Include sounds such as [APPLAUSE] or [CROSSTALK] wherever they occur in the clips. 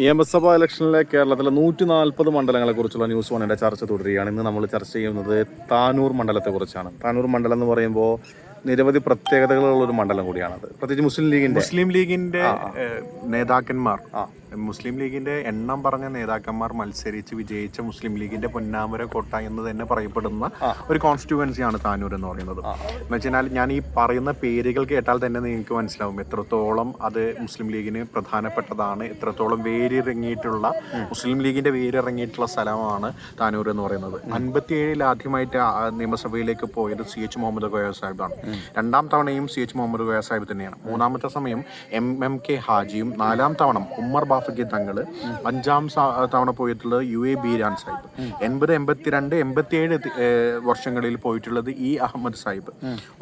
നിയമസഭാ ഇലക്ഷനിലെ കേരളത്തിലെ നൂറ്റി നാൽപ്പത് മണ്ഡലങ്ങളെ കുറിച്ചുള്ള ന്യൂസ് വണ്ണിന്റെ ചർച്ച തുടരുകയാണ്. ഇന്ന് നമ്മൾ ചർച്ച ചെയ്യുന്നത് താനൂർ മണ്ഡലത്തെ കുറിച്ചാണ് താനൂർ മണ്ഡലം എന്ന് പറയുമ്പോൾ നിരവധി പ്രത്യേകതകളുള്ള ഒരു മണ്ഡലം കൂടിയാണത്. പ്രത്യേകിച്ച് മുസ്ലിം ലീഗിന്റെ മുസ്ലിം ലീഗിന്റെ നേതാക്കന്മാർ. മുസ്ലിം ലീഗിന്റെ എണ്ണം പറഞ്ഞ നേതാക്കന്മാർ മത്സരിച്ച് വിജയിച്ച മുസ്ലിം ലീഗിന്റെ പൊന്നാമര കോട്ട എന്ന് തന്നെ പറയപ്പെടുന്ന ഒരു കോൺസ്റ്റിറ്റ്യുവൻസിയാണ് താനൂർ എന്ന് പറയുന്നത്. എന്ന് വെച്ചാൽ ഞാൻ ഈ പറയുന്ന പേരുകൾ കേട്ടാൽ തന്നെ നിങ്ങൾക്ക് മനസ്സിലാവും എത്രത്തോളം അത് മുസ്ലിം ലീഗിന് പ്രധാനപ്പെട്ടതാണ് എത്രത്തോളം വേരിറങ്ങിയിട്ടുള്ള മുസ്ലിം ലീഗിന്റെ വേരിറങ്ങിയിട്ടുള്ള സ്ഥലമാണ് താനൂർ എന്ന് പറയുന്നത്. അൻപത്തിയേഴിൽ ആദ്യമായിട്ട് നിയമസഭയിലേക്ക് പോയത് സി എച്ച് മുഹമ്മദ് ഗോയ സാഹിബാണ്. രണ്ടാം തവണയും സി എച്ച് മുഹമ്മദ് ഗോയ സാഹിബ് തന്നെയാണ്. മൂന്നാമത്തെ സമയം എം എം കെ ഹാജിയും നാലാം തവണ ഉമ്മർ ബാഫക്കി തങ്ങൾ അഞ്ചാം തവണ പോയിട്ടുള്ളത് യു എ ബീരാൻ സാഹിബ്. എൺപത് എൺപത്തിരണ്ട് എൺപത്തിയേഴ് വർഷങ്ങളിൽ പോയിട്ടുള്ളത് ഇ അഹമ്മദ് സാഹിബ്.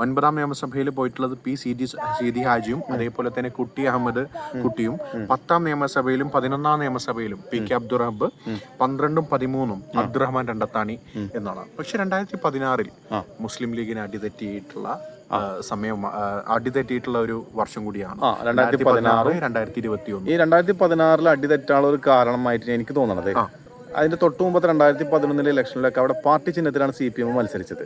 ഒൻപതാം നിയമസഭയിൽ പോയിട്ടുള്ളത് പി സി ഡി സീതി ഹാജിയും അതേപോലെ തന്നെ കുട്ടി അഹമ്മദ് കുട്ടിയും. പത്താം നിയമസഭയിലും പതിനൊന്നാം നിയമസഭയിലും പി കെ അബ്ദുറഹബ് പന്ത്രണ്ടും പതിമൂന്നും അബ്ദുറഹ്മാൻ രണ്ടത്താണി എന്നാണ്. പക്ഷെ രണ്ടായിരത്തി പതിനാറിൽ മുസ്ലിം ലീഗിനെ അടിതെറ്റിയിട്ടുള്ള സമയം അടിതെറ്റിയിട്ടുള്ള ഒരു വർഷം കൂടിയാണ്. രണ്ടായിരത്തി പതിനാറ്. രണ്ടായിരത്തി ഇരുപത്തി ഒന്ന് ഈ രണ്ടായിരത്തി പതിനാറിൽ അടിതെറ്റാനുള്ള ഒരു കാരണമായിട്ട് എനിക്ക് തോന്നണത്. അതിന്റെ തൊട്ടു മുമ്പത്തെ രണ്ടായിരത്തി പതിനൊന്നിലെ ഇലക്ഷനിലൊക്കെ അവിടെ പാർട്ടി ചിഹ്നത്തിലാണ് സി പി എം മത്സരിച്ചത്.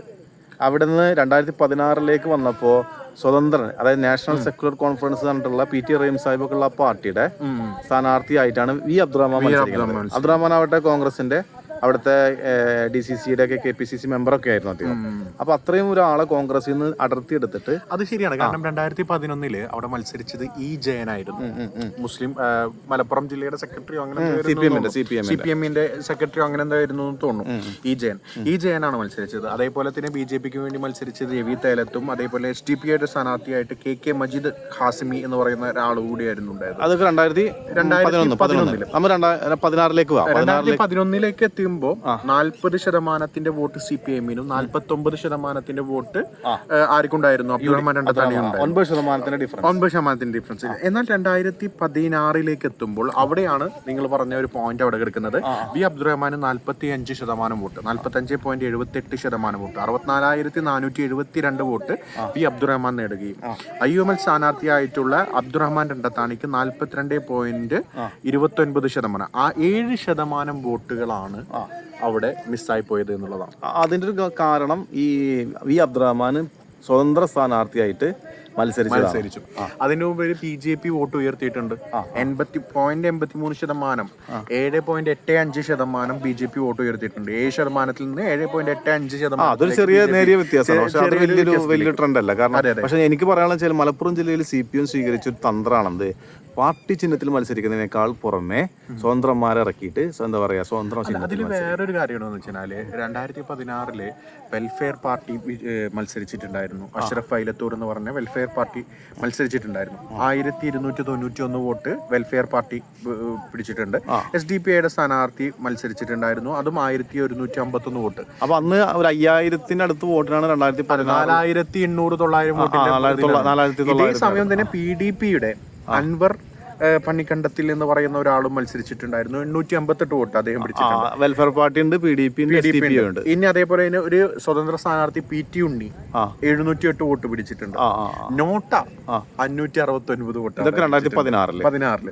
അവിടെ നിന്ന് രണ്ടായിരത്തി പതിനാറിലേക്ക് വന്നപ്പോൾ സ്വതന്ത്രൻ അതായത് നാഷണൽ സെക്യുലർ കോൺഫറൻസ് പറഞ്ഞിട്ടുള്ള പി ടി റഹീം സാഹിബൊക്കെ ഉള്ള പാർട്ടിയുടെ സ്ഥാനാർത്ഥിയായിട്ടാണ് വി അബ്ദുറഹ്മാൻ മത്സരിക്കുന്നത്. അബ്ദുറഹ്മാൻ ആവട്ടെ കോൺഗ്രസിന്റെ അവിടുത്തെ ഡി സി സിയുടെ ഒക്കെ കെ പി സി സി മെമ്പറൊക്കെ ആയിരുന്നു അദ്ദേഹം. അപ്പൊ അത്രയും ഒരാളെ കോൺഗ്രസിൽ നിന്ന് അടർത്തി എടുത്തിട്ട് അത് ശരിയാണ്. കാരണം രണ്ടായിരത്തി പതിനൊന്നിൽ അവിടെ മത്സരിച്ചത് ഇ ജയനായിരുന്നു മുസ്ലിം മലപ്പുറം ജില്ലയുടെ സെക്രട്ടറിയോ അങ്ങനെ സി പി എമ്മിന്റെ സെക്രട്ടറിയോ അങ്ങനെ എന്തായിരുന്നു എന്ന് തോന്നുന്നു. ഇ ജയൻ. ഇ ജയനാണ് മത്സരിച്ചത്. അതേപോലെ തന്നെ ബി ജെ പിക്ക് വേണ്ടി മത്സരിച്ചത് രവി തേലത്തും അതേപോലെ എസ് ടി പിയുടെ സ്ഥാനാർത്ഥിയായിട്ട് കെ കെ മജീദ് ഹാസിമി എന്ന് പറയുന്ന ഒരാൾ കൂടിയായിരുന്നു ഉണ്ടായത്. അതൊക്കെ രണ്ടായിരത്തി രണ്ടായിരത്തി പതിനൊന്നിൽ. നമ്മൾ പതിനാറിലേക്ക് പതിനൊന്നിലേക്ക് രണ്ടായിരത്തി എത്തുമ്പോൾ നാൽപ്പത് ശതമാനത്തിന്റെ വോട്ട് സി പി എമ്മിനും നാൽപ്പത്തി ഒമ്പത് ശതമാനത്തിന്റെ വോട്ട് ആർക്കുണ്ടായിരുന്നു? ശതമാനത്തിന്റെ ഡിഫറൻസ് ഒൻപത് ശതമാനത്തിന്റെ ഡിഫറൻസ് എന്നാൽ രണ്ടായിരത്തി പതിനാറിലേക്ക് എത്തുമ്പോൾ അവിടെയാണ് നിങ്ങൾ പറഞ്ഞ ഒരു പോയിന്റ് അവിടെ കിടക്കുന്നത്. വി അബ്ദുറഹ്മാന് നാൽപ്പത്തി അഞ്ച് ശതമാനം വോട്ട് നാൽപ്പത്തി അഞ്ച് പോയിന്റ് എഴുപത്തി എട്ട് ശതമാനം വോട്ട് അറുപത്തിനാലായിരത്തി നാനൂറ്റി എഴുപത്തി രണ്ട് വോട്ട് വി അബ്ദുറഹ്മാൻ നേടുകയും. ഐ യു എം എൽ സ്ഥാനാർത്ഥിയായിട്ടുള്ള അബ്ദുറഹ്മാൻ രണ്ടത്താണിക്ക് നാൽപ്പത്തിരണ്ട് പോയിന്റ് ഇരുപത്തി ഒൻപത് ശതമാനം. ആ ഏഴ് ശതമാനം വോട്ടുകളാണ് അവിടെ മിസ്സായി പോയത് എന്നുള്ളതാണ് അതിന്റെ ഒരു കാരണം ഈ വി അബ്ദുറഹ്മാൻ സ്വതന്ത്ര സ്ഥാനാർത്ഥിയായിട്ട് മത്സരിച്ചു. അതിനു മുമ്പ് പി ജെ പി വോട്ട് ഉയർത്തിയിട്ടുണ്ട്. എൺപത്തി പോയിന്റ് എൺപത്തി മൂന്ന് ശതമാനം. ഏഴ് പോയിന്റ് എട്ട് അഞ്ച് ശതമാനം ബി ജെ പി വോട്ട് ഉയർത്തിയിട്ടുണ്ട്. ഏഴ് ശതമാനത്തിൽ നിന്ന് ഏഴ് പോയിന്റ് എട്ട് അഞ്ച് ശതമാനം അതൊരു ചെറിയ നേരിയ വ്യത്യാസമാണ്. വലിയൊരു വലിയ ട്രെൻഡ് അല്ല. കാരണം പക്ഷെ എനിക്ക് പറയാനുള്ള വെച്ചാൽ മലപ്പുറം ജില്ലയിൽ സി പി എം സ്വീകരിച്ച ഒരു തന്ത്രമാണെന്ത്? പാർട്ടി ചിഹ്നത്തിൽ മത്സരിക്കുന്നതിനേക്കാൾ പുറമെ സ്വതന്ത്രന്മാരെ ഇറക്കിയിട്ട് എന്താ പറയാ സ്വതന്ത്ര അതിൽ വേറൊരു കാര്യം എന്ന് വെച്ചാൽ രണ്ടായിരത്തി പതിനാറിൽ വെൽഫെയർ പാർട്ടി മത്സരിച്ചിട്ടുണ്ടായിരുന്നു. അഷ്റഫ് ഐലത്തൂർ എന്ന് പറഞ്ഞ വെൽഫെയർ പാർട്ടി മത്സരിച്ചിട്ടുണ്ടായിരുന്നു. ആയിരത്തി ഇരുന്നൂറ്റി തൊണ്ണൂറ്റി ഒന്ന് വോട്ട് വെൽഫെയർ പാർട്ടി പിടിച്ചിട്ടുണ്ട്. എസ് ഡി പി ഐയുടെ സ്ഥാനാർത്ഥി മത്സരിച്ചിട്ടുണ്ടായിരുന്നു. അതും ആയിരത്തി ഒരുന്നൂറ്റി അമ്പത്തി ഒന്ന് വോട്ട്. അപ്പൊ അന്ന് ഒരു അയ്യായിരത്തിന്റെ അടുത്ത് വോട്ടിനാണ് രണ്ടായിരത്തി പതിനാലായിരത്തി നാലായിരത്തി എണ്ണൂറ് തൊള്ളായിരം വോട്ടിന്റെ ഇതേ സമയം തന്നെ പി ഡി പിയുടെ അൻവർ ഏഹ് പണിക്കണ്ടത്തിൽ എന്ന് പറയുന്ന ഒരാളും മത്സരിച്ചിട്ടുണ്ടായിരുന്നു. എണ്ണൂറ്റി അമ്പത്തെട്ട് വോട്ട് അദ്ദേഹം പിടിച്ചിട്ടുണ്ട്. വെൽഫെയർ പാർട്ടി ഉണ്ട് പി ഡി പി ഉണ്ട് എസ് ഡി പി ഉണ്ട്. ഇനി അതേപോലെ തന്നെ ഒരു സ്വതന്ത്ര സ്ഥാനാർത്ഥി പി ടി ഉണ്ണി എഴുന്നൂറ്റി എട്ട് വോട്ട് പിടിച്ചിട്ടുണ്ട്. നോട്ട അഞ്ഞൂറ്റി അറുപത്തി ഒൻപത് വോട്ട് രണ്ടായിരത്തി പതിനാറിൽ. പതിനാറിൽ.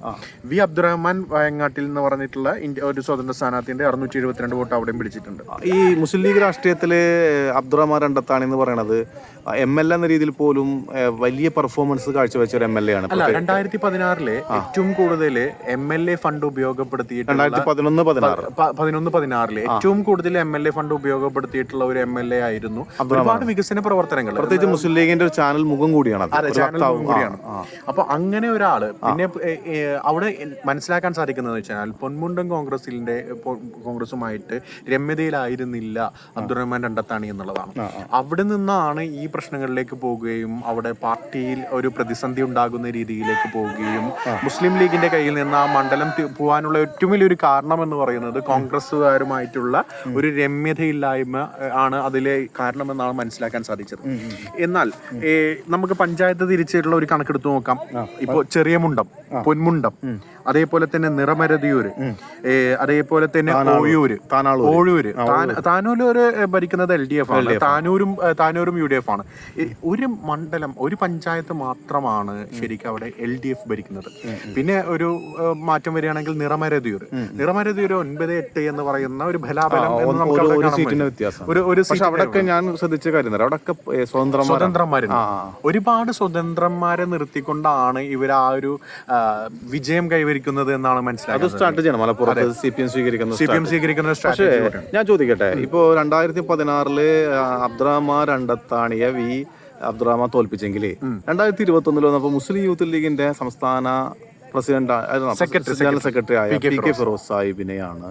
വി അബ്ദുറഹ്മാൻ വയങ്ങാട്ടിൽ എന്ന് പറഞ്ഞിട്ടുള്ള ഇന്ത്യ ഒരു സ്വതന്ത്ര സ്ഥാനാർത്ഥിന്റെ അറുന്നൂറ്റി എഴുപത്തിരണ്ട് വോട്ട് അവിടെയും പിടിച്ചിട്ടുണ്ട്. ഈ മുസ്ലിം ലീഗ് രാഷ്ട്രീയത്തിൽ അബ്ദുറഹ്മാൻ രണ്ടത്താണ് എന്ന് പറയുന്നത് എം എൽ എ എന്ന രീതിയിൽ പോലും വലിയ പെർഫോമൻസ് കാഴ്ചവെച്ച ഒരു എം എൽ എ ആണ്. രണ്ടായിരത്തി പതിനാറിൽ ഏറ്റവും കൂടുതൽ എം എൽ എ ഫണ്ട് ഉപയോഗപ്പെടുത്തിയിട്ടുള്ള രണ്ടായിരത്തി പതിനൊന്ന് പതിനാറ്. പതിനൊന്ന് പതിനാറിൽ ഏറ്റവും കൂടുതൽ എം എൽ എ ഫണ്ട് ഉപയോഗപ്പെടുത്തിയിട്ടുള്ള ഒരു എം എൽ എ ആയിരുന്നു. ഒരുപാട് വികസന പ്രവർത്തനങ്ങൾ. പ്രത്യേകിച്ച് മുസ്ലിം ലീഗിന്റെ ഒരു ചാനൽ മുഖം കൂടിയാണ് അത്. ചാനൽ. കൂടിയാണ്. അപ്പൊ അങ്ങനെ ഒരാൾ പിന്നെ അവിടെ മനസ്സിലാക്കാൻ സാധിക്കുന്നത് വെച്ചാൽ പൊന്മുണ്ടൻ കോൺഗ്രസിന്റെ കോൺഗ്രസുമായിട്ട് രമ്യതയിലായിരുന്നില്ല അബ്ദുറഹ്മാൻ രണ്ടത്താണി എന്നുള്ളതാണ്. അവിടെ നിന്നാണ് ഈ പ്രശ്നങ്ങളിലേക്ക് പോവുകയും അവിടെ പാർട്ടിയിൽ ഒരു പ്രതിസന്ധി ഉണ്ടാകുന്ന രീതിയിലേക്ക് പോവുകയും മുസ്ലിം ലീഗിന്റെ കയ്യിൽ നിന്ന് ആ മണ്ഡലം പോവാനുള്ള ഏറ്റവും വലിയൊരു കാരണം എന്ന് പറയുന്നത് കോൺഗ്രസ്സുകാരുമായിട്ടുള്ള ഒരു രമ്യതയില്ലായ്മ ആണ് അതിലെ കാരണമെന്നാണ് മനസ്സിലാക്കാൻ സാധിച്ചത്. എന്നാൽ നമുക്ക് പഞ്ചായത്ത് തിരിച്ചിട്ടുള്ള ഒരു കണക്കെടുത്ത് നോക്കാം. ഇപ്പോ ചെറിയ മുണ്ടം പൊന്മുണ്ടം അതേപോലെ തന്നെ നിറമരതിയൂര് അതേപോലെ തന്നെ ഓയൂര്. ഓഴൂര് താന- താനൂര് ഭരിക്കുന്നത് എൽ ഡി എഫ് ആണ്. താനൂരും താനൂരും യു ഡി എഫ് ആണ്. ഒരു മണ്ഡലം ഒരു പഞ്ചായത്ത് മാത്രമാണ് ശരിക്കും അവിടെ എൽ ഡി എഫ് ഭരിക്കുന്നത്. പിന്നെ ഒരു മാറ്റം വരികയാണെങ്കിൽ നിറമരതിയൂർ നിറമരതിയൂർ ഒൻപത് എട്ട് എന്ന് പറയുന്ന ഒരു ബലാബലം എന്ന് നമുക്ക് അവിടെ സീറ്റിന്റെ വ്യത്യാസം. ഒരു ഒരു പക്ഷെ അവിടെയൊക്കെ ഞാൻ ശ്രദ്ധിച്ച കാര്യം തരാം അവിടെയൊക്കെ ഏ, സ്വതന്ത്രന്മാരാണ് സ്വതന്ത്രന്മാരുണ്ട്. ഒരുപാട് സ്വതന്ത്രന്മാരെ നിർത്തിക്കൊണ്ടാണ് ഇവർ ആ ഒരു ആ, വിജയം കൈവരിക്കുന്നത് എന്നാണ് അത് മനസ്സിലാക്കുന്നത്. സ്ട്രാറ്റജിയാണ്. മലപ്പുറത്ത് സി പി എം സ്വീകരിക്കുന്ന സി പി എം സ്വീകരിക്കുന്ന സ്ട്രാറ്റജി ഞാൻ ചോദിക്കട്ടെ? ഇപ്പോ രണ്ടായിരത്തി പതിനാറിൽ അബ്ദുറഹ്മാൻ രണ്ടത്താണിയ വി അബ്ദുറഹ്മാൻ തോൽപ്പിച്ചെങ്കിൽ രണ്ടായിരത്തി ഇരുപത്തി ഒന്നിൽ വന്നപ്പോ മുസ്ലിം യൂത്ത് ലീഗിന്റെ സംസ്ഥാന പ്രസിഡന്റ് സെക്രട്ടറി ആയ പി കെ ഫിറോസ് സാഹിബിനെയാണ്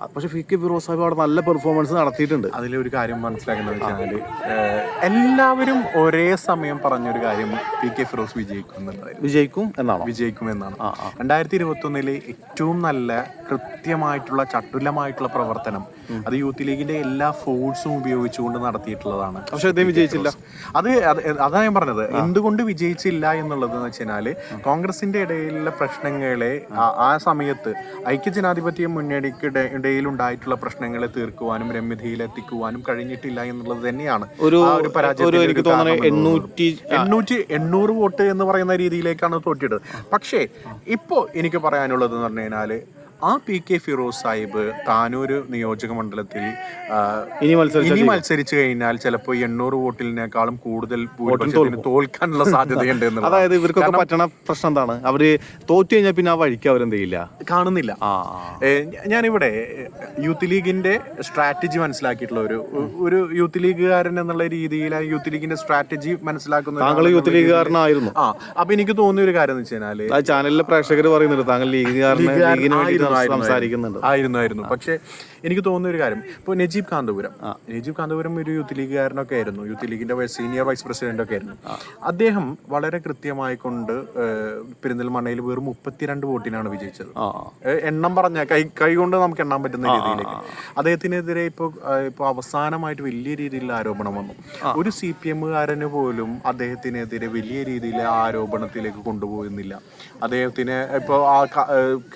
പക്ഷെ ഫി കെ ഫിറോസ് സാഹിബ് അവിടെ നല്ല പെർഫോമൻസ് നടത്തിയിട്ടുണ്ട്. അതിലൊരു കാര്യം മനസ്സിലാക്കുന്നത് വെച്ചാൽ ഏഹ്, എല്ലാവരും ഒരേ സമയം പറഞ്ഞൊരു കാര്യം പി കെ ഫിറോസ് വിജയിക്കും എന്നുള്ളത് വിജയിക്കും എന്നാണോ? വിജയിക്കുമെന്നാണ് രണ്ടായിരത്തി ഇരുപത്തി ഒന്നിലെ ഏറ്റവും നല്ല കൃത്യമായിട്ടുള്ള ചട്ടുലമായിട്ടുള്ള പ്രവർത്തനം അത് യൂത്ത് ലീഗിന്റെ എല്ലാ ഫോഴ്സും ഉപയോഗിച്ചുകൊണ്ട് നടത്തിയിട്ടുള്ളതാണ് പക്ഷെ അദ്ദേഹം വിജയിച്ചില്ല. അത് അതാണ് അതാ ഞാൻ പറഞ്ഞത്. എന്തുകൊണ്ട് വിജയിച്ചില്ല എന്നുള്ളത് എന്ന് വെച്ചാൽ കോൺഗ്രസിന്റെ ഇടയിലുള്ള പ്രശ്നങ്ങളെ ആ- സമയത്ത് ഐക്യ ഐക്യജനാധിപത്യ മുന്നണിക്ക് ഇട- ഇടയിൽ ഉണ്ടായിട്ടുള്ള പ്രശ്നങ്ങളെ തീർക്കുവാനും രമ്യതയിൽ എത്തിക്കുവാനും കഴിഞ്ഞിട്ടില്ല എന്നുള്ളത് തന്നെയാണ് ഒരു എനിക്ക് തോന്നുന്നത്. എണ്ണൂറ്റി എണ്ണൂറ്റി എണ്ണൂറ് വോട്ട് എന്ന് പറയുന്ന രീതിയിലേക്കാണ് തോറ്റിയത് പക്ഷേ ഇപ്പോ എനിക്ക് പറയാനുള്ളത് എന്ന് പറഞ്ഞു കഴിഞ്ഞാൽ ആ പി കെ ഫിറോസ് സാഹിബ് താനൂർ നിയോജക മണ്ഡലത്തിൽ ഇനി മത്സരിച്ച ഇനി മത്സരിച്ചു കഴിഞ്ഞാൽ ചിലപ്പോൾ എണ്ണൂറ് വോട്ടിനേക്കാളും കൂടുതൽ ഭൂരിപക്ഷത്തിന് തോൽക്കാനുള്ള സാധ്യതയുണ്ട് [LAUGHS] അതായത് ഇവർക്കൊക്കെ പറ്റണ പ്രശ്നം എന്താണ്? അവർ തോറ്റു കഴിഞ്ഞാൽ പിന്നെ ആ വഴിക്ക് അവരെന്ത് ചെയ്യില്ല? കാണുന്നില്ല. ഞാനിവിടെ യൂത്ത് ലീഗിന്റെ സ്ട്രാറ്റജി മനസ്സിലാക്കിയിട്ടുള്ള ഒരു ഒരു യൂത്ത് ലീഗുകാരൻ എന്നുള്ള രീതിയിൽ ആ യൂത്ത് ലീഗിന്റെ സ്ട്രാറ്റജി മനസ്സിലാക്കുന്ന താങ്കൾ യൂത്ത് ലീഗുകാരനായിരുന്നു. ആ അപ്പൊ എനിക്ക് തോന്നിയ ഒരു കാര്യം എന്ന് വെച്ച് കഴിഞ്ഞാൽ ചാനലിലെ പ്രേക്ഷകർ പറയുന്നുണ്ട് താങ്കൾ ലീഗുകാരനെ സംസാരിക്കുന്നുണ്ട്. ആയിരുന്നു ആയിരുന്നു. പക്ഷേ എനിക്ക് തോന്നുന്ന ഒരു കാര്യം. ഇപ്പോൾ നജീബ് കാന്തപുരം. നജീബ് കാന്തപുരം ഒരു യൂത്ത് ലീഗുകാരനൊക്കെ ആയിരുന്നു. യൂത്ത് ലീഗിന്റെ സീനിയർ വൈസ് പ്രസിഡന്റ് ഒക്കെ ആയിരുന്നു. അദ്ദേഹം വളരെ കൃത്യമായി കൊണ്ട് പെരിന്തൽമണ്ണയിൽ വെറും മുപ്പത്തിരണ്ട് വോട്ടിനാണ് വിജയിച്ചത്. എണ്ണം പറഞ്ഞ കൈ കൈ കൊണ്ട് നമുക്ക് എണ്ണാൻ പറ്റുന്ന രീതിയിലേക്ക്. അദ്ദേഹത്തിനെതിരെ ഇപ്പോൾ ഇപ്പോൾ അവസാനമായിട്ട് വലിയ രീതിയിലുള്ള ആരോപണം വന്നു. ഒരു സി പി എമ്മുകാരന് പോലും അദ്ദേഹത്തിനെതിരെ വലിയ രീതിയിലെ ആരോപണത്തിലേക്ക് കൊണ്ടുപോകുന്നില്ല. അദ്ദേഹത്തിന് ഇപ്പോൾ ആ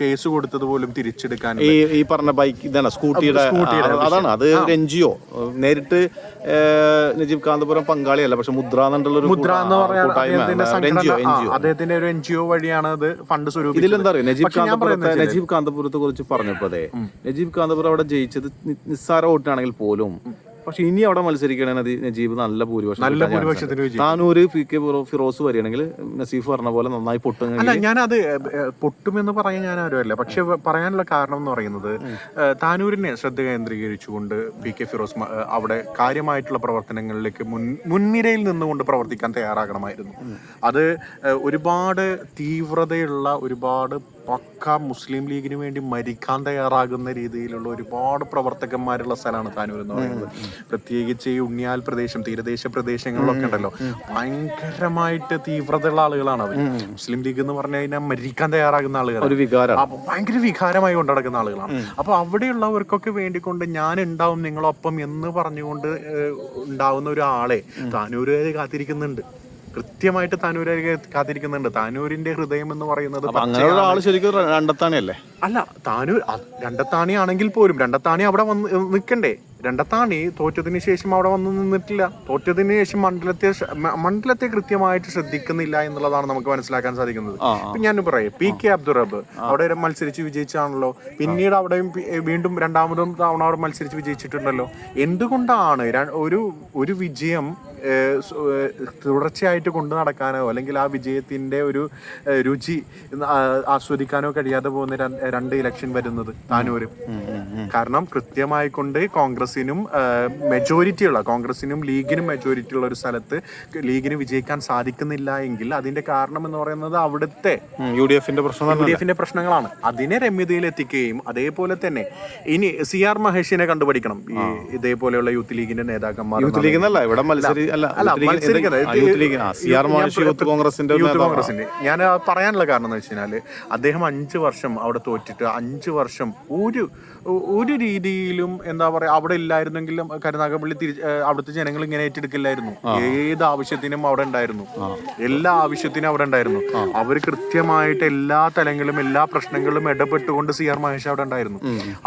കേസ് കൊടുത്തത് പോലും തിരിച്ചെടുക്കാൻ ഈ ഈ പറഞ്ഞ ബൈക്ക് ഇതാണ് സ്കൂട്ടിയുടെ അതാണ്. അത് ഒരു എൻ ജി ഒ നേരിട്ട് നജീബ് കാന്തപുരം പങ്കാളിയല്ല പക്ഷെ മുദ്ര എന്നുള്ള മുദ്ര എന്ന് പറയുന്ന അദ്ദേഹത്തിന്റെ ഒരു എൻ ജി ഒ വഴിയാണ് അത് ഫണ്ട് സ്വരൂപം ഇതിലെന്താ അറിയോ നജീബ് കാന്തപുരത്തെ നജീബ് കാന്തപുരത്തെ കുറിച്ച് പറഞ്ഞപ്പോഴേ നജീബ് കാന്തപുരം അവിടെ ജയിച്ചത് നിസ്സാര വോട്ടാണെങ്കിൽ പോലും പക്ഷെ ഇനി അവിടെ മത്സരിക്കണേ നജീബ് നല്ല ഭൂരിപക്ഷം നല്ല ഭൂരിപക്ഷത്തിന്. താനൂര് പി കെ ഫിറോസ് വരികയാണെങ്കിൽ നസീഫ് പറഞ്ഞ പോലെ നന്നായി പൊട്ടും അല്ല ഞാനത് പൊട്ടുമെന്ന് പറയാൻ ഞാൻ ആരുമല്ല. പക്ഷെ പറയാനുള്ള കാരണം എന്ന് പറയുന്നത് താനൂരിനെ ശ്രദ്ധ കേന്ദ്രീകരിച്ചുകൊണ്ട് പി കെ ഫിറോസ് അവിടെ കാര്യമായിട്ടുള്ള പ്രവർത്തനങ്ങളിലേക്ക് മുൻ മുൻനിരയിൽ നിന്നുകൊണ്ട് പ്രവർത്തിക്കാൻ തയ്യാറാകണമായിരുന്നു. അത് ഒരുപാട് തീവ്രതയുള്ള ഒരുപാട് പക്ക മുസ്ലിം ലീഗിന് വേണ്ടി മരിക്കാൻ തയ്യാറാകുന്ന രീതിയിലുള്ള ഒരുപാട് പ്രവർത്തകന്മാരുള്ള സ്ഥലമാണ് താനൂർ എന്ന് പറയുന്നത്. പ്രത്യേകിച്ച് ഈ ഉണ്ണിയാൽ പ്രദേശം തീരദേശ പ്രദേശങ്ങളിലൊക്കെ ഉണ്ടല്ലോ. ഭയങ്കരമായിട്ട് തീവ്രതയുള്ള ആളുകളാണ് അവർ മുസ്ലിം ലീഗ് എന്ന് പറഞ്ഞു കഴിഞ്ഞാൽ മരിക്കാൻ തയ്യാറാകുന്ന ആളുകളാണ്. ഒരു വികാരം അപ്പൊ ഭയങ്കര വികാരമായി കൊണ്ടടക്കുന്ന ആളുകളാണ്. അപ്പൊ അവിടെയുള്ളവർക്കൊക്കെ വേണ്ടിക്കൊണ്ട് ഞാൻ ഉണ്ടാവും നിങ്ങളൊപ്പം എന്ന് പറഞ്ഞുകൊണ്ട് ഉണ്ടാവുന്ന ഒരാളെ താനൂരുകാര് കാത്തിരിക്കുന്നുണ്ട്. കൃത്യമായിട്ട് താനൂരുകാര് കാത്തിരിക്കുന്നുണ്ട്. താനൂരിന്റെ ഹൃദയം എന്ന് പറയുന്നത് അങ്ങനെയുള്ള ആൾ ശരിക്കും രണ്ടത്താണിയല്ലേ? അല്ല താനൂർ രണ്ടത്താണി ആണെങ്കിൽ പോലും രണ്ടത്താണി അവിടെ വന്ന് നിൽക്കണ്ടേ രണ്ടത്താണി തോറ്റതിന് ശേഷം അവിടെ വന്ന് നിന്നിട്ടില്ല. തോറ്റതിന് ശേഷം മണ്ഡലത്തെ മണ്ഡലത്തെ കൃത്യമായിട്ട് ശ്രദ്ധിക്കുന്നില്ല എന്നുള്ളതാണ് നമുക്ക് മനസ്സിലാക്കാൻ സാധിക്കുന്നത്. ഞാൻ പറയാം പി കെ അബ്ദുറബ് അവിടെ മത്സരിച്ച് വിജയിച്ചാണല്ലോ. പിന്നീട് അവിടെയും വീണ്ടും രണ്ടാമതും തവണ അവിടെ മത്സരിച്ച് വിജയിച്ചിട്ടുണ്ടല്ലോ. എന്തുകൊണ്ടാണ് ഒരു ഒരു വിജയം തുടർച്ചയായിട്ട് കൊണ്ടു നടക്കാനോ അല്ലെങ്കിൽ ആ വിജയത്തിന്റെ ഒരു രുചി ആസ്വദിക്കാനോ കഴിയാതെ പോകുന്ന രണ്ട് ഇലക്ഷൻ വരുന്നത് താനൂര്. കാരണം കൃത്യമായിക്കൊണ്ട് കോൺഗ്രസിനും മെജോറിറ്റിയുള്ള കോൺഗ്രസിനും ലീഗിനും മെജോറിറ്റി ഉള്ള ഒരു സ്ഥലത്ത് ലീഗിന് വിജയിക്കാൻ സാധിക്കുന്നില്ല എങ്കിൽ അതിന്റെ കാരണം എന്ന് പറയുന്നത് അവിടുത്തെ യു ഡി എഫിന്റെ പ്രശ്നം യു ഡി എഫിന്റെ പ്രശ്നങ്ങളാണ്. അതിനെ രമ്യതയിൽ എത്തിക്കുകയും അതേപോലെ തന്നെ ഇനി സി ആർ മഹേഷിനെ കണ്ടുപിടിക്കണം ഈ ഇതേപോലെയുള്ള യൂത്ത് ലീഗിന്റെ നേതാക്കന്മാർ യൂത്ത് ലീഗ് എന്നല്ല ഇവിടെ മത്സരി കോൺഗ്രസിന്റെ യൂത്ത്. കോൺഗ്രസിന്റെ ഞാൻ പറയാനുള്ള കാരണം എന്ന് വെച്ചാൽ അദ്ദേഹം അഞ്ച് വർഷം അവിടെ തോറ്റിട്ട് അഞ്ച് വർഷം ഒരു ഒരു രീതിയിലും എന്താ പറയാ അവിടെ ഇല്ലായിരുന്നെങ്കിലും കരുനാഗപ്പള്ളി തിരിച്ച് അവിടുത്തെ ജനങ്ങൾ ഇങ്ങനെ ഏറ്റെടുക്കില്ലായിരുന്നു. ഏത് ആവശ്യത്തിനും അവിടെ ഉണ്ടായിരുന്നു. എല്ലാ ആവശ്യത്തിനും അവിടെ ഉണ്ടായിരുന്നു. അവർ കൃത്യമായിട്ട് എല്ലാ തലങ്ങളിലും എല്ലാ പ്രശ്നങ്ങളിലും ഇടപെട്ടുകൊണ്ട് സി ആർ മഹേഷ് അവിടെ ഉണ്ടായിരുന്നു.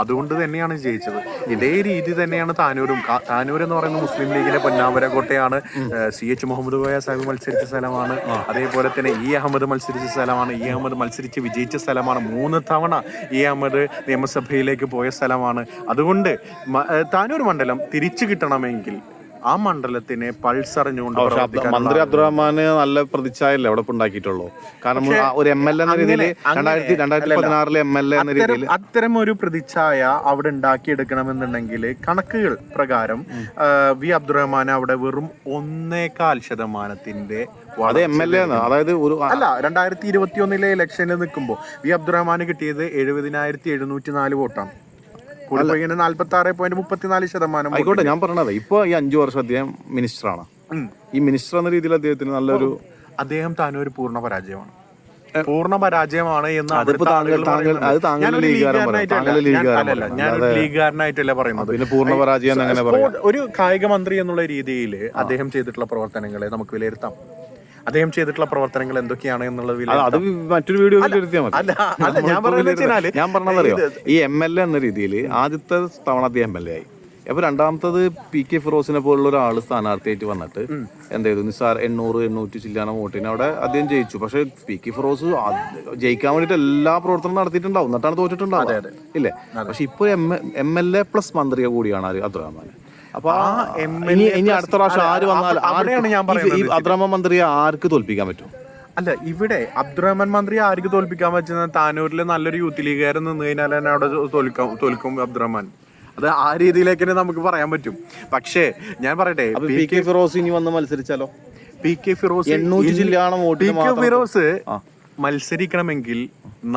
അതുകൊണ്ട് തന്നെയാണ് ജയിച്ചത്. ഇതേ രീതി തന്നെയാണ് താനൂരും. താനൂർ എന്ന് പറയുന്ന മുസ്ലിം ലീഗിലെ പൊന്നാമര കോട്ടയാണ് സി എച്ച് മുഹമ്മദ് കോയ സാഹിബ് മത്സരിച്ച സ്ഥലമാണ്. അതേപോലെ തന്നെ ഇ അഹമ്മദ് മത്സരിച്ച സ്ഥലമാണ്. ഇ അഹമ്മദ് മത്സരിച്ച് വിജയിച്ച സ്ഥലമാണ്. മൂന്ന് തവണ ഇ അഹമ്മദ് നിയമസഭയിലേക്ക് പോയ. സ്ഥലമാണ്. അതുകൊണ്ട് താനൂർ മണ്ഡലം തിരിച്ചു കിട്ടണമെങ്കിൽ ആ മണ്ഡലത്തിനെ പൾസറിഞ്ഞുകൊണ്ട് മന്ത്രി അബ്ദുറഹ്മാന് നല്ല പ്രതിച്ഛായല്ലേ അവിടെ ഉണ്ടാക്കിയിട്ടുള്ളൂ. കാരണം ഒരു എം എൽ എ എന്ന രീതിയിൽ രണ്ടായിരത്തി രണ്ടായിരത്തി പതിനാറിലെ എം എൽ എ എന്ന രീതിയിൽ അത്തരം ഒരു പ്രതിച്ഛായ അവിടെ ഉണ്ടാക്കിയെടുക്കണമെന്നുണ്ടെങ്കിൽ കണക്കുകൾ പ്രകാരം വി അബ്ദുറഹ്മാൻ അവിടെ വെറും ഒന്നേകാൽ ശതമാനത്തിന്റെ അത് എം എൽ എ അതായത് ഒരു അല്ല രണ്ടായിരത്തി ഇരുപത്തി ഒന്നിലെ ഇലക്ഷനിൽ നിൽക്കുമ്പോൾ വി അബ്ദുറഹ്മാൻ കിട്ടിയത് എഴുപതിനായിരത്തി എഴുന്നൂറ്റി നാല് വോട്ടാണ്. കൂടിപ്പോയി നാല്പത്തി ആറ് പോയിന്റ് മുപ്പത്തിനാല് ശതമാനം vote. ആയിക്കോട്ടെ ഞാൻ പറഞ്ഞത്. ഇപ്പൊ ഈ അഞ്ചു വർഷം അദ്ദേഹം മിനിസ്റ്ററാണ്. ആണ് ഈ മിനിസ്റ്റർ എന്ന രീതിയിൽ അദ്ദേഹത്തിന് നല്ലൊരു അദ്ദേഹം താനും ഒരു പൂർണ പരാജയമാണ്. പൂർണ പരാജയമാണ് എന്ന്. ലീഗുകാരനായിട്ടല്ല. പറയുന്നത്. പൂർണ പരാജയം ഒരു കായിക മന്ത്രി എന്നുള്ള രീതിയിൽ അദ്ദേഹം ചെയ്തിട്ടുള്ള പ്രവർത്തനങ്ങളെ നമുക്ക് വിലയിരുത്താം. അദ്ദേഹം ചെയ്തിട്ടുള്ള പ്രവർത്തനങ്ങൾ എന്തൊക്കെയാണ് എന്നുള്ളത് അത് മറ്റൊരു വീഡിയോ അല്ല അല്ല ഞാൻ വെച്ചാൽ ഞാൻ പറഞ്ഞതറിയോ ഈ എം എൽ എ എന്ന രീതിയിൽ ആദ്യത്തെ തവണ അദ്ദേഹം എം എൽ എ ആയി. അപ്പൊ രണ്ടാമത്തത് പി കെ ഫിറോസിനെ പോലുള്ള ഒരാൾ സ്ഥാനാർത്ഥിയായിട്ട് വന്നിട്ട് എന്ത് ചെയ്തു? നിസ്സാർ എണ്ണൂറ് എണ്ണൂറ്റി ചില്ലാന വോട്ടിന് അവിടെ അദ്ദേഹം ജയിച്ചു. പക്ഷെ പി കെ ഫിറോസ് ജയിക്കാൻ വേണ്ടിയിട്ട് എല്ലാ പ്രവർത്തനവും നടത്തിയിട്ടുണ്ടാവും. എന്നിട്ടാണ് തോറ്റിട്ടുണ്ടാവും ഇല്ലേ? പക്ഷെ ഇപ്പൊ M M L A plus മന്ത്രിയെ കൂടിയാണ് അബ്ദുറഹ്മാൻ അപ്പൊ ആ ഇനി ഇനി അടുത്ത പ്രാവശ്യം ആര് വന്നാൽ ആരെയാണ് അവിടെയാണ് ഞാൻ പറയുന്നത് അബ്ദുറഹ്മാൻ മന്ത്രിയെ ആർക്ക് തോൽപ്പിക്കാൻ പറ്റും? അല്ല ഇവിടെ അബ്ദുറഹ്മാൻ മന്ത്രി ആർക്ക് തോൽപ്പിക്കാൻ പറ്റുന്ന താനൂരിൽ നല്ലൊരു യൂത്ത് ലീഗുകാരൻ നിന്ന് കഴിഞ്ഞാൽ തന്നെ അവിടെ തോൽക്കാം തോൽക്കും അബ്ദുറഹ്മാൻ അത് ആ രീതിയിലേക്ക് തന്നെ നമുക്ക് പറയാൻ പറ്റും. പക്ഷേ ഞാൻ പറയട്ടെ പി കെ ഫിറോസ് ഇനി വന്ന് മത്സരിച്ചാലോ? P K Firoz P K Firoz മത്സരിക്കണമെങ്കിൽ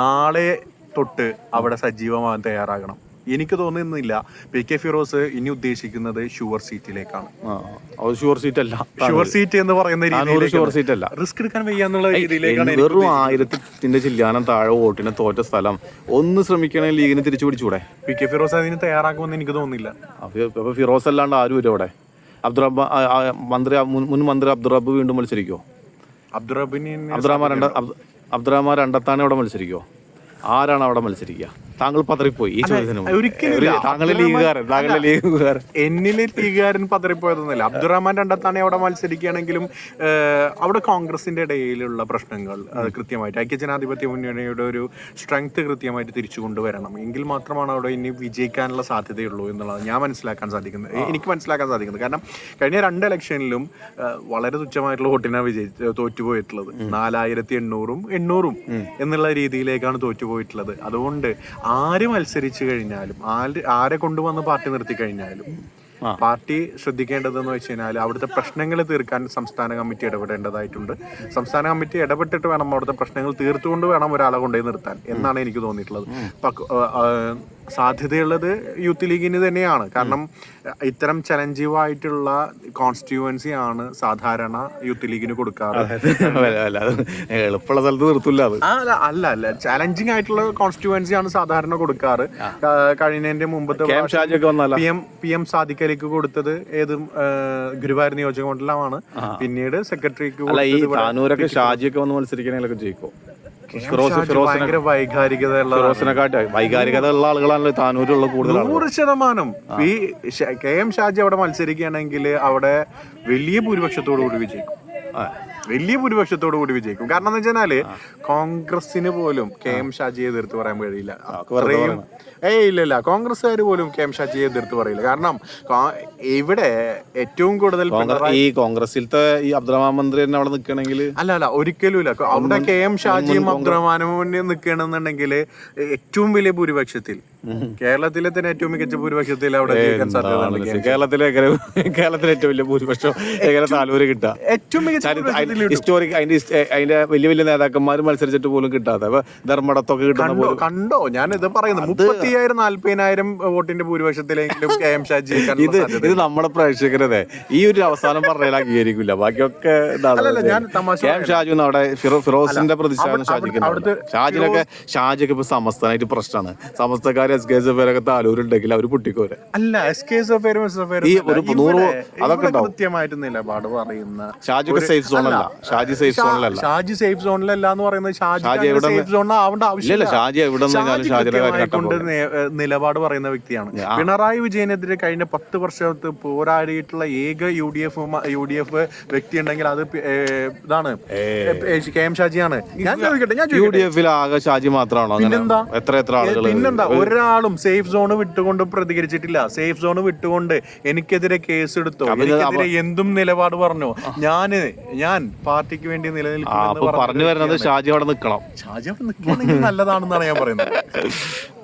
നാളെ തൊട്ട് അവിടെ സജീവമാകാൻ തയ്യാറാകണം. എനിക്ക് തോന്നുന്നില്ല പി കെ ഫിറോസ് ഇനി ഉദ്ദേശിക്കുന്നത് ഷുവർ സീറ്റിലേക്കാണ്. അത് ഷുവർ സീറ്റ് അല്ല ഷുവർ സീറ്റ് എന്ന് പറയുന്ന ഷുവർ സീറ്റ് അല്ല റിസ്ക് എടുക്കാൻ വയ്യ എന്നുള്ള രീതിയിലേക്കാണ് വെറും ആയിരത്തിന്റെ ചില്ലാനം താഴെ വോട്ടിന് തോറ്റ സ്ഥലം. ഒന്ന് ശ്രമിക്കണേ ലീഗിന് തിരിച്ചു പിടിച്ചൂടെ പി കെ ഫിറോസ് അതിന് തയ്യാറാക്കുമെന്ന് എനിക്ക് തോന്നുന്നില്ല. അപ്പൊ ഫിറോസ് അല്ലാണ്ട് ആരും ഇല്ല അവിടെ. ആ, മന്ത്രി മുൻ- മന്ത്രി അബ്ദുറബ് വീണ്ടും മത്സരിക്കോ അബ്ദുറബിന് അബ്ദുറഹ്മാൻ രണ്ട അബ്ദു- അബ്ദുറഹ്മാൻ രണ്ടത്താനെ അവിടെ മത്സരിക്കോ ആരാണ് അവിടെ മത്സരിക്കുക? താങ്കൾ പതറിപ്പോയി ഒരിക്കലും എന്നിലെ ലീഗുകാരൻ പതറിപ്പോയതൊന്നുമില്ല. അബ്ദുറഹ്മാൻ രണ്ടത്താണെ അവിടെ മത്സരിക്കുകയാണെങ്കിലും അവിടെ കോൺഗ്രസിന്റെ ഇടയിലുള്ള പ്രശ്നങ്ങൾ അത് കൃത്യമായിട്ട് ഐക്യജനാധിപത്യ മുന്നണിയുടെ ഒരു സ്ട്രെങ്ത് കൃത്യമായിട്ട് തിരിച്ചു കൊണ്ടുവരണം. എങ്കിൽ മാത്രമാണ് അവിടെ ഇനി വിജയിക്കാനുള്ള സാധ്യതയുള്ളൂ എന്നുള്ളത് ഞാൻ മനസ്സിലാക്കാൻ സാധിക്കുന്നത്. എനിക്ക് മനസ്സിലാക്കാൻ സാധിക്കുന്നത്. കാരണം കഴിഞ്ഞ രണ്ട് ഇലക്ഷനിലും വളരെ തുച്ഛമായിട്ടുള്ള വോട്ടിനാണ് വിജയിച്ച് തോറ്റുപോയിട്ടുള്ളത്. നാലായിരത്തി എണ്ണൂറും എണ്ണൂറും എന്നുള്ള രീതിയിലേക്കാണ് തോറ്റുപോയിട്ടുള്ളത്. അതുകൊണ്ട് ആര് മത്സരിച്ചു കഴിഞ്ഞാലും ആര് ആരെ കൊണ്ടുവന്ന് പാർട്ടി നിർത്തി കഴിഞ്ഞാലും പാർട്ടി ശ്രദ്ധിക്കേണ്ടതെന്ന് വെച്ച് കഴിഞ്ഞാൽ അവിടുത്തെ പ്രശ്നങ്ങൾ തീർക്കാൻ സംസ്ഥാന കമ്മിറ്റി ഇടപെടേണ്ടതായിട്ടുണ്ട്. സംസ്ഥാന കമ്മിറ്റി ഇടപെട്ടിട്ട് വേണം അവിടുത്തെ പ്രശ്നങ്ങൾ തീർത്തുകൊണ്ട് വേണം ഒരാളെ കൊണ്ടുപോയി നിർത്താൻ എന്നാണ് എനിക്ക് തോന്നിയിട്ടുള്ളത്. സാധ്യതയുള്ളത് യൂത്ത് ലീഗിന് തന്നെയാണ്. കാരണം ഇത്തരം ചലഞ്ചീവ് ആയിട്ടുള്ള കോൺസ്റ്റിറ്റ്യുവൻസി ആണ് സാധാരണ യൂത്ത് ലീഗിന് കൊടുക്കാറ്. അല്ല, അല്ല, അത് എളുപ്പമുള്ള സ്ഥലത്ത് നിർത്തില്ല അല്ല അല്ല അല്ല. ചാലഞ്ചിങ് ആയിട്ടുള്ള കോൺസ്റ്റിറ്റ്യുവൻസി ആണ് സാധാരണ കൊടുക്കാറ്. കഴിഞ്ഞതിന്റെ മുമ്പത്തെ M P M P M സാധിക്കലേക്ക് കൊടുത്തത് ഏത് ഗുരുവായൂർ നിയോജക മണ്ഡലമാണ് പിന്നീട് സെക്രട്ടറിക്ക് ഷാജിയൊക്കെ വന്ന് മത്സരിക്കണേലൊക്കെ ജയിക്കോ. ഭയങ്കര വൈകാരികതയുള്ള ഫിറോസിനെക്കാട്ടി വൈകാരികത ഉള്ള ആളുകളാണല്ലോ താനൂരുള്ള കൂടുതൽ ആളുകൾ. നൂറ് ശതമാനം. ഈ കെ എം ഷാജി അവിടെ മത്സരിക്കുകയാണെങ്കിൽ അവിടെ വലിയ ഭൂരിപക്ഷത്തോടു കൂടി വിജയിക്കും വലിയ ഭൂരിപക്ഷത്തോടു കൂടി വിജയിക്കും. കാരണം എന്ന് വെച്ചാൽ കോൺഗ്രസിന് പോലും കെ എം ഷാജിയെ എതിർത്ത് പറയാൻ കഴിയില്ല. അത്രയും ഏയ് ഇല്ല ഇല്ല. കോൺഗ്രസ്സുകാർ പോലും കെ എം ഷാജിയെ എതിർത്ത് പറയില്ല. കാരണം ഇവിടെ ഏറ്റവും കൂടുതൽ ഈ കോൺഗ്രസിലത്തെ ഈ അബ്ദുറഹ്മാൻ മന്ത്രി തന്നെ അവിടെ നിൽക്കണമെങ്കിൽ അല്ല അല്ല ഒരിക്കലും ഇല്ല. അവിടെ കെ എം ഷാജിയും അബ്ദുറഹ്മാനും നിൽക്കണമെന്നുണ്ടെങ്കിൽ ഏറ്റവും വലിയ ഭൂരിപക്ഷത്തിൽ കേരളത്തിലെ തന്നെ ഏറ്റവും മികച്ച ഭൂരിപക്ഷത്തിൽ അവിടെ കേരളത്തിലെ കേരളത്തിലെ ഏറ്റവും വലിയ ഭൂരിപക്ഷം എങ്ങനെ താലൂര് കിട്ടുക ഏറ്റവും മികച്ച ഹിസ്റ്റോറിക് അതിന്റെ അതിന്റെ വലിയ വലിയ നേതാക്കന്മാർ മത്സരിച്ചിട്ട് പോലും കിട്ടാതെ ധർമ്മടത്തൊക്കെ കിട്ടുന്ന കണ്ടോ ഞാൻ ഇത് പറയുന്നത് മുപ്പത്തിയായിരം നാല്പതിനായിരം വോട്ടിന്റെ ഭൂരിപക്ഷത്തിലെങ്കിലും കെ എം ഷാജി ഇത്. ഇത് നമ്മുടെ പ്രേക്ഷകരതെ. ഈ ഒരു അവസാനം പറഞ്ഞാൽ അംഗീകരിക്കില്ല. ബാക്കിയൊക്കെ കെ എം ഷാജു അവിടെ ഫിറോ- ഫിറോസിന്റെ പ്രതിഷേധം ഷാജിക്ക് ഷാജിനൊക്കെ ഷാജിക്ക് ഇപ്പൊ സമസ്തനായിട്ട് പ്രശ്നമാണ്. സമസ്തക്കാർ എസ് കെ എസ് എഫ് ഒക്കെ താലൂരുണ്ടെങ്കിൽ അവർ പൊട്ടിക്കോരെ. അല്ല എസ് കെ സഫേർ ഈ ഒരു നൂറ് അതൊക്കെ ഉണ്ടാവും. കൃത്യമായിട്ട് നിലപാട് പറയുന്ന ഷാജി സേഫ് ഷാജി സേഫ് സോണിലല്ല ഷാജി സേഫ് സോണിലല്ല എന്ന് പറയുന്നത് ഷാജി എവിടെ സേഫ് സോണിൽ ആവേണ്ട ആവശ്യമില്ല. ഷാജി എവിടെ നിലപാട് പറയുന്ന വ്യക്തിയാണ്. പിണറായി വിജയനെതിരെ കഴിഞ്ഞ പത്ത് വർഷത്ത് പോരാടിയിട്ടുള്ള ഏക U D F U D F വ്യക്തി ഉണ്ടെങ്കിൽ അത് ഇതാണ്. കെ എം ഷാജിയാണ്. ഞാൻ ചോദിക്കട്ടെ ഞാൻ യു ഡി എഫിൽ ആകെ ഷാജി മാത്രമാണോ പിന്നെന്താ? എത്ര എത്ര ആളുകൾ പിന്നെന്താ? ഒരാളും സേഫ് സോൺ വിട്ടുകൊണ്ട് പ്രതികരിച്ചിട്ടില്ല. സേഫ് സോൺ വിട്ടുകൊണ്ട് എനിക്കെതിരെ കേസ് എടുത്തു എനിക്കെതിരെ എന്തും നിലപാട് പറഞ്ഞു. ഞാൻ ഞാൻ പാർട്ടിക്ക് വേണ്ടി നിലനിൽക്കും പറഞ്ഞ വരുന്നത് ഷാജി അവിടെ നിൽക്കണം. ഷാജി അവിടെ നിൽക്കുകയാണെങ്കിൽ നല്ലതാണെന്നാണ് ഞാൻ പറയുന്നത്. [LAUGHS]